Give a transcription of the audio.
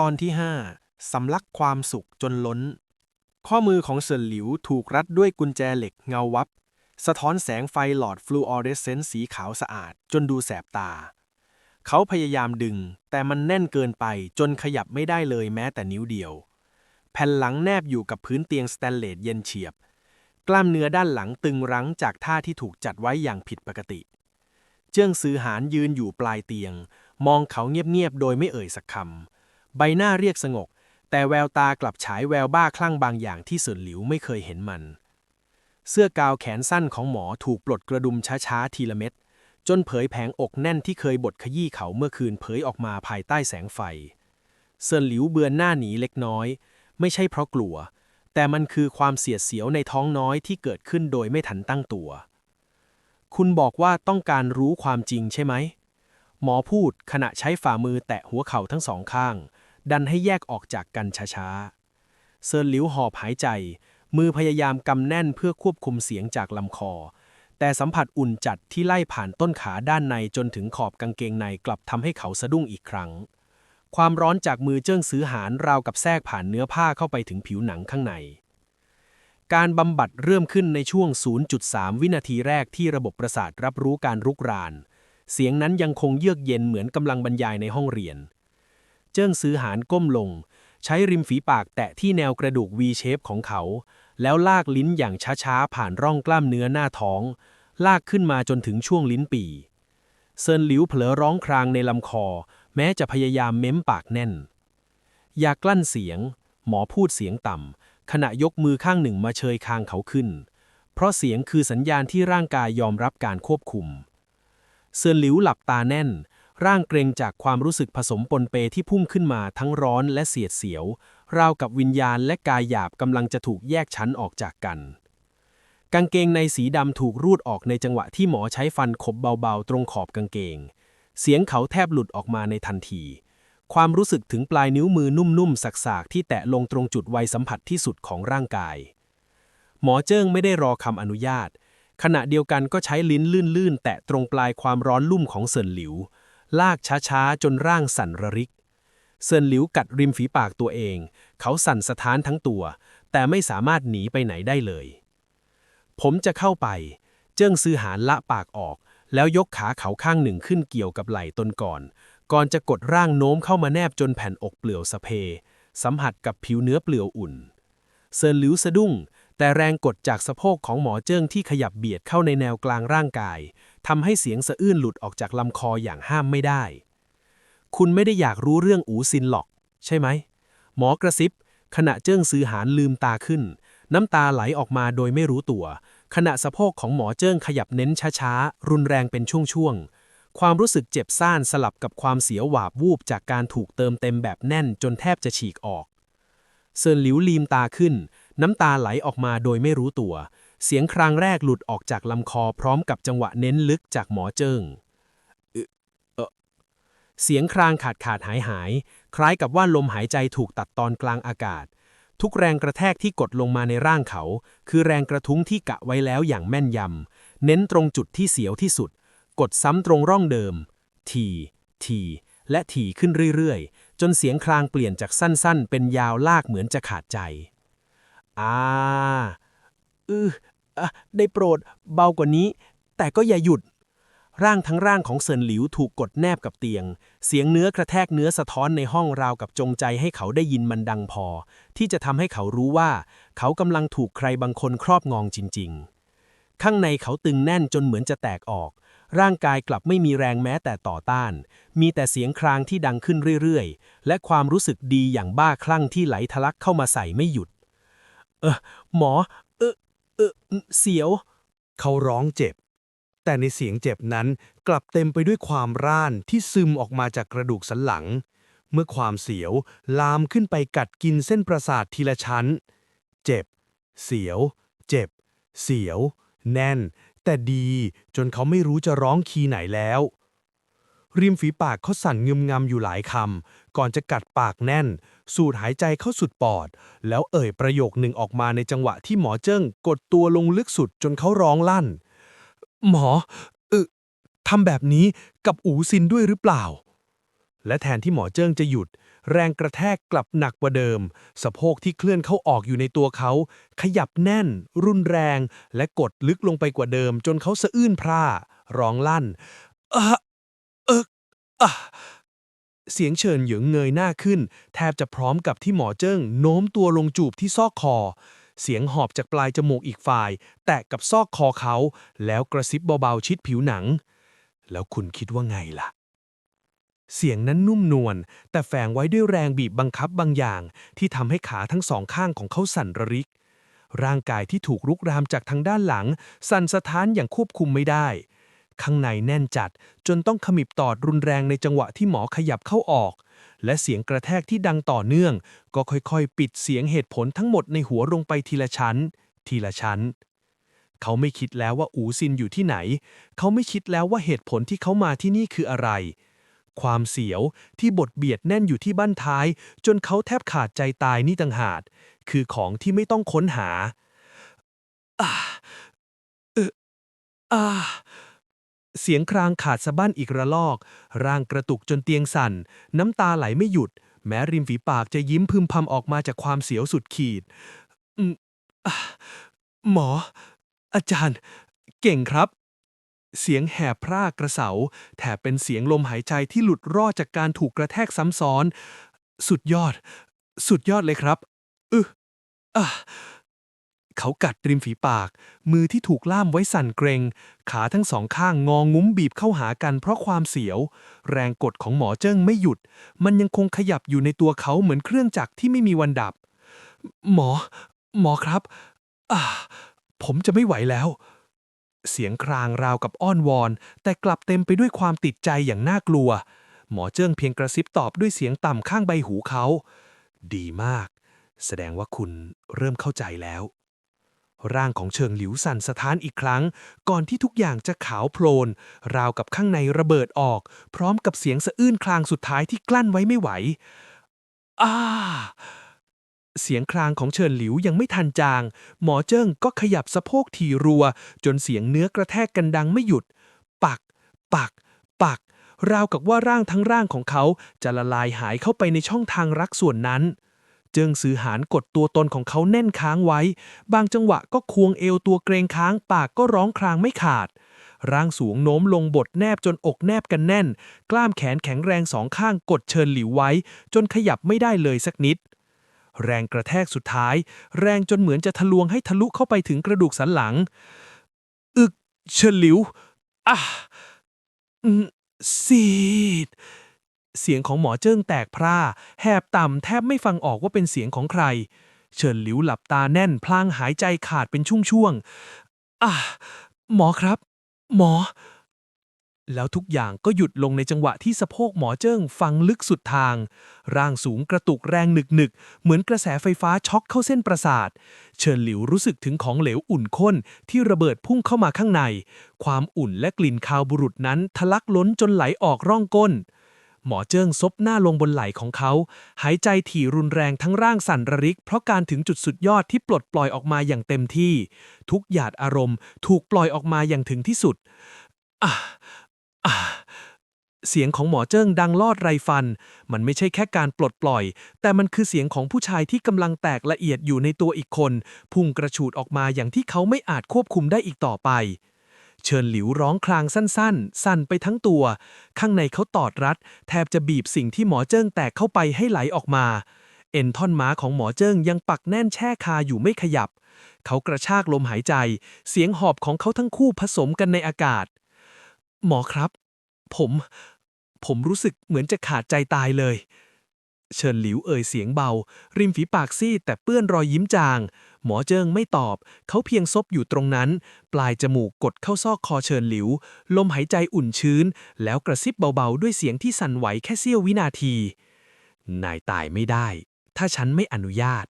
ตอนที่ 5 สำลักความสุขจนล้น ข้อมือของเซินหลิวถูกรัดด้วยกุญแจเหล็กเงาวับ สะท้อนแสงไฟหลอดฟลูออเรสเซนต์สีขาวสะอาดจนดูแสบตา เขาพยายามดึง แต่มันแน่นเกินไปจนขยับไม่ได้เลยแม้แต่นิ้วเดียว แผ่นหลังแนบอยู่กับพื้นเตียงสแตนเลสเย็นเฉียบ กล้ามเนื้อด้านหลังตึงรั้งจากท่าที่ถูกจัดไว้อย่างผิดปกติ เจิ้งซือหานยืนอยู่ปลายเตียง มองเขาเงียบๆโดยไม่เอ่ยสักคำ ใบหน้าเรียกสงบแต่แววตากลับฉายแววบ้าคลั่งบางอย่างที่เสินหลิวไม่เคยเห็นมัน เสื้อกาวแขนสั้นของหมอถูกปลดกระดุมช้าๆทีละเม็ด จนเผยแผงอกแน่นที่เคยบดขยี้เขาเมื่อคืนเผยออกมาภายใต้แสงไฟเซินหลิวเบือนหน้าหนีเล็กน้อย ไม่ใช่เพราะกลัว แต่มันคือความเสียดเสียวในท้องน้อยที่เกิดขึ้นโดยไม่ทันตั้งตัว คุณบอกว่าต้องการรู้ความจริงใช่ไหม หมอพูดขณะใช้ฝ่ามือแตะหัวเข่าทั้งสองข้าง ดันให้แยกออกจากกันช้าๆ เซินหลิวหอบหายใจ มือพยายามกำแน่นเพื่อควบคุมเสียงจากลำคอ แต่สัมผัสอุ่นจัดที่ไล่ผ่านต้นขาด้านในจนถึงขอบกางเกงในกลับทำให้เขาสะดุ้งอีกครั้ง ความร้อนจากมือเจิ้งซื้อหานราวกับแทรกผ่านเนื้อผ้าเข้าไปถึงผิวหนังข้างใน การบำบัดเริ่มขึ้นในช่วง 0.3 วินาทีแรกที่ระบบประสาทรับรู้การรุกรานเสียงนั้นยังคงเยือกเย็นเหมือนกำลังบรรยายในห้องเรียน เจิ้งซื้อหานก้มลง ใช้ริมฝีปากแตะที่แนวกระดูก V shape ของเขา แล้วลากลิ้นอย่างช้าๆ ผ่านร่องกล้ามเนื้อหน้าท้อง ลากขึ้นมาจนถึงช่วงลิ้นปี่เซินหลิวเผลอร้องครางในลำคอ แม้จะพยายามเม้มปากแน่น อย่ากลั้นเสียง หมอพูดเสียงต่ำขณะยกมือข้างหนึ่งมาเชยคางเขาขึ้น เพราะเสียงคือสัญญาณที่ร่างกายยอมรับการควบคุม เซินหลิวหลับตาแน่น ร่างเกรงจากความรู้สึกผสมปนเปที่พุ่งขึ้นมาทั้งร้อนและเสียดเสียว ราวกับวิญญาณและกายหยาบกำลังจะถูกแยกชั้นออกจากกัน กางเกงในสีดำถูกรูดออกในจังหวะที่หมอใช้ฟันขบเบาๆ ตรงขอบกางเกง เสียงเขาแทบหลุดออกมาในทันที ความรู้สึกถึงปลายนิ้วมือนุ่มๆสักๆที่แตะลงตรงจุดไวสัมผัสที่สุดของร่างกาย หมอเจิ้งไม่ได้รอคำอนุญาต ขณะเดียวกันก็ใช้ลิ้นลื่นๆ แตะตรงปลายความร้อนลุ่มของเซินหลิว ลากช้าๆ จนร่างสั่นระริก เซินหลิวกัดริมฝีปากตัวเอง เขาสั่นสะท้านทั้งตัว แต่ไม่สามารถหนีไปไหนได้เลย ผมจะเข้าไป เจิ้งซือหานละปากออก แล้วยกขาเขาข้างหนึ่งขึ้นเกี่ยวกับไหล่ตนก่อน ก่อนจะกดร่างโน้มเข้ามาแนบจนแผ่นอกเปลี่ยสะเพ สัมผัสกับผิวเนื้อเปลี่ยอุ่น เซินหลิวสะดุ้งแต่แรงกดจากสะโพกของหมอเจิ้งที่ขยับเบียดเข้าในแนวกลางร่างกาย ทำให้เสียงสะอื้นหลุดออกจากลำคออย่างห้ามไม่ได้ คุณไม่ได้อยากรู้เรื่องอูซินหรอก ใช่ไหม หมอกระซิบ ขณะเจิ้งซือหานลืมตาขึ้น น้ำตาไหลออกมาโดยไม่รู้ตัว ขณะสะโพกของหมอเจิ้งขยับเน้นช้าๆ รุนแรงเป็นช่วงๆ ความรู้สึกเจ็บซ่านสลับกับความเสียวหวาบวูบจากการถูกเติมเต็มแบบแน่นจนแทบจะฉีกออก เซินหลิวลืมตาขึ้น น้ำตาไหลออกมาโดยไม่รู้ตัว เสียงครางแรกหลุดออกจากลำคอพร้อมกับจังหวะเน้นลึกจากหมอเจิงเอ่อเสียงครางขาดขาดหายหาย คล้ายกับว่าลมหายใจถูกตัดตอนกลางอากาศ ทุกแรงกระแทกที่กดลงมาในร่างเขา คือแรงกระทุ้งที่กะไว้แล้วอย่างแม่นยำ เน้นตรงจุดที่เสียวที่สุด กดซ้ำตรงร่องเดิม ที ที และถี่ขึ้นเรื่อยๆ จนเสียงครางเปลี่ยนจากสั้นๆ เป็นยาวลากเหมือนจะขาดใจ อ่า อือ อะได้โปรด เบากว่านี้ แต่ก็อย่าหยุด ร่างทั้งร่างของเซินหลิวถูกกดแนบกับเตียง เสียงเนื้อกระแทกเนื้อสะท้อนในห้องราวกับจงใจให้เขาได้ยินมันดังพอ ที่จะทำให้เขารู้ว่า เขากำลังถูกใครบางคนครอบงองจริง ๆ ข้างในเขาตึงแน่นจนเหมือนจะแตกออก ร่างกายกลับไม่มีแรงแม้แต่ต่อต้าน มีแต่เสียงครางที่ดังขึ้นเรื่อยๆ และความรู้สึกดีอย่างบ้าคลั่งที่ไหลทะลักเข้ามาใส่ไม่หยุดเออหมอเออ เออเสียว เขาร้องเจ็บ แต่ในเสียงเจ็บนั้นกลับเต็มไปด้วยความร่านที่ซึมออกมาจากกระดูกสันหลัง เมื่อความเสียวลามขึ้นไปกัดกินเส้นประสาททีละชั้น เจ็บ เสียว เจ็บ เสียว แน่น แต่ดีจนเขาไม่รู้จะร้องคีย์ไหนแล้วริมฝีปากเขาสั่นงึมงำอยู่หลายคำ ก่อนจะกัดปากแน่น สูดหายใจเข้าสุดปอด แล้วเอ่ยประโยคหนึ่งออกมาในจังหวะที่หมอเจิ้งกดตัวลงลึกสุดจนเขาร้องลั่น หมอเออทำแบบนี้กับอูซินด้วยหรือเปล่า และแทนที่หมอเจิ้งจะหยุด แรงกระแทกกลับหนักกว่าเดิม สะโพกที่เคลื่อนเข้าออกอยู่ในตัวเขา ขยับแน่น รุนแรง และกดลึกลงไปกว่าเดิม จนเขาสะอื้นพร่าร้องลั่นอะเออะ เสียงเฉินเหยิงเงยหน้าขึ้น แทบจะพร้อมกับที่หมอเจิ้งโน้มตัวลงจูบที่ซอกคอ เสียงหอบจากปลายจมูกอีกฝ่าย แตะกับซอกคอเขา แล้วกระซิบเบาๆชิดผิวหนัง แล้วคุณคิดว่าไงล่ะ เสียงนั้นนุ่มนวลแต่แฝงไว้ด้วยแรงบีบบังคับบางอย่าง ที่ทำให้ขาทั้งสองข้างของเขาสั่นระริก ร่างกายที่ถูกรุกรามจากทางด้านหลัง สั่นสะท้านอย่างควบคุมไม่ได้ ข้างในแน่นจัด จนต้องขมิบตอดรุนแรงในจังหวะที่หมอขยับเข้าออก และเสียงกระแทกที่ดังต่อเนื่อง ก็ค่อยๆ ปิดเสียงเหตุผลทั้งหมดในหัวลงไปทีละชั้น ทีละชั้น เขาไม่คิดแล้วว่าอูซินอยู่ที่ไหน เขาไม่คิดแล้วว่าเหตุผลที่เขามาที่นี่คืออะไร ความเสียวที่บดเบียดแน่นอยู่ที่บั้นท้าย จนเขาแทบขาดใจตายนี่ต่างหากคือของที่ไม่ต้องค้นหาอ่าเอออ่า เสียงครางขาดสะบั้นอีกระลอก ร่างกระตุกจนเตียงสั่น น้ำตาไหลไม่หยุด แม้ริมฝีปากจะยิ้มพึมพำออกมาจากความเสียวสุดขีดอืมอะหมอ อาจารย์ เก่งครับ เสียงแหบพร่ากระเสาแถบเป็นเสียงลมหายใจที่หลุดรอดจากการถูกกระแทกซ้ำซ้อน สุดยอด สุดยอดเลยครับ อึอะ เขากัดริมฝีปาก มือที่ถูกล่ามไว้สั่นเกรง ขาทั้งสองข้างงองงุ้มบีบเข้าหากันเพราะความเสียว แรงกดของหมอเจิ้งไม่หยุด มันยังคงขยับอยู่ในตัวเขาเหมือนเครื่องจักรที่ไม่มีวันดับ หมอ หมอครับอ่าผมจะไม่ไหวแล้ว เสียงครางราวกับอ้อนวอน แต่กลับเต็มไปด้วยความติดใจอย่างน่ากลัว หมอเจิ้งเพียงกระซิบตอบด้วยเสียงต่ำข้างใบหูเขา ดีมาก แสดงว่าคุณเริ่มเข้าใจแล้ว ร่างของเชิงหลิวสั่นสะท้านอีกครั้ง ก่อนที่ทุกอย่างจะขาวโพลน ราวกับข้างในระเบิดออก พร้อมกับเสียงสะอื้นคลางสุดท้ายที่กลั้นไว้ไม่ไหวอ้าเสียงครางของเชิญหลิวยังไม่ทันจาง หมอเจิ้งก็ขยับสะโพกทีรัว จนเสียงเนื้อกระแทกกันดังไม่หยุด ปัก ปัก ปัก ราวกับว่าร่างทั้งร่างของเขาจะละลายหายเข้าไปในช่องทางรักส่วนนั้น เจิงสือหานกดตัวตนของเขาแน่นค้างไว้ บางจังหวะก็ควงเอวตัวเกรงค้างปากก็ร้องครางไม่ขาด ร่างสูงโน้มลงบดแนบจนอกแนบกันแน่น กล้ามแขนแข็งแรงสองข้างกดเชิญหลิวไว้ จนขยับไม่ได้เลยสักนิด แรงกระแทกสุดท้าย แรงจนเหมือนจะทะลวงให้ทะลุเข้าไปถึงกระดูกสันหลัง อึกเฉินหลิวอะอืมซีด เสียงของหมอเจิ้งแตกพร่า แหบต่ำแทบไม่ฟังออกว่าเป็นเสียงของใคร เฉินหลิวหลับตาแน่น พลางหายใจขาดเป็นช่วงๆอะหมอครับ หมอ แล้วทุกอย่างก็หยุดลงในจังหวะที่สะโพกหมอเจิ้งฟังลึกสุดทาง ร่างสูงกระตุกแรงหนึกๆ เหมือนกระแสไฟฟ้าช็อกเข้าเส้นประสาท เฉินหลิวรู้สึกถึงของเหลวอุ่นข้นที่ระเบิดพุ่งเข้ามาข้างใน ความอุ่นและกลิ่นคาวบุรุษนั้นทะลักล้นจนไหลออกร่องก้น หมอเจิ้งซบหน้าลงบนไหล่ของเขา หายใจถี่รุนแรงทั้งร่างสั่นระริก เพราะการถึงจุดสุดยอดที่ปลดปล่อยออกมาอย่างเต็มที่ ทุกหยาดอารมณ์ ถูกปล่อยออกมาอย่างถึงที่สุดอะอะเสียงของหมอเจิ้งดังลอดไรฟัน มันไม่ใช่แค่การปลดปล่อย แต่มันคือเสียงของผู้ชายที่กำลังแตกละเอียดอยู่ในตัวอีกคน พุ่งกระฉูดออกมาอย่างที่เขาไม่อาจควบคุมได้อีกต่อไป เชิญหลิวร้องครางสั้นๆ สั่นไปทั้งตัว ข้างในเขาตอดรัด แทบจะบีบสิ่งที่หมอเจิ้งแตกเข้าไปให้ไหลออกมา เอ็นท่อนม้าของหมอเจิ้งยังปักแน่นแช่คาอยู่ไม่ขยับ เขากระชากลมหายใจ เสียงหอบของเขาทั้งคู่ผสมกันในอากาศ หมอครับ ผม ผมรู้สึกเหมือนจะขาดใจตายเลย เชิญหลิวเอ่ยเสียงเบา ริมฝีปากซีดแต่เปื้อนรอยยิ้มจาง หมอเจิงไม่ตอบ เขาเพียงซบอยู่ตรงนั้น ปลายจมูกกดเข้าซอกคอเชิญหลิว ลมหายใจอุ่นชื้น แล้วกระซิบเบาๆ ด้วยเสียงที่สั่นไหวแค่เสี้ยววินาที นายตายไม่ได้ ถ้าฉันไม่อนุญาต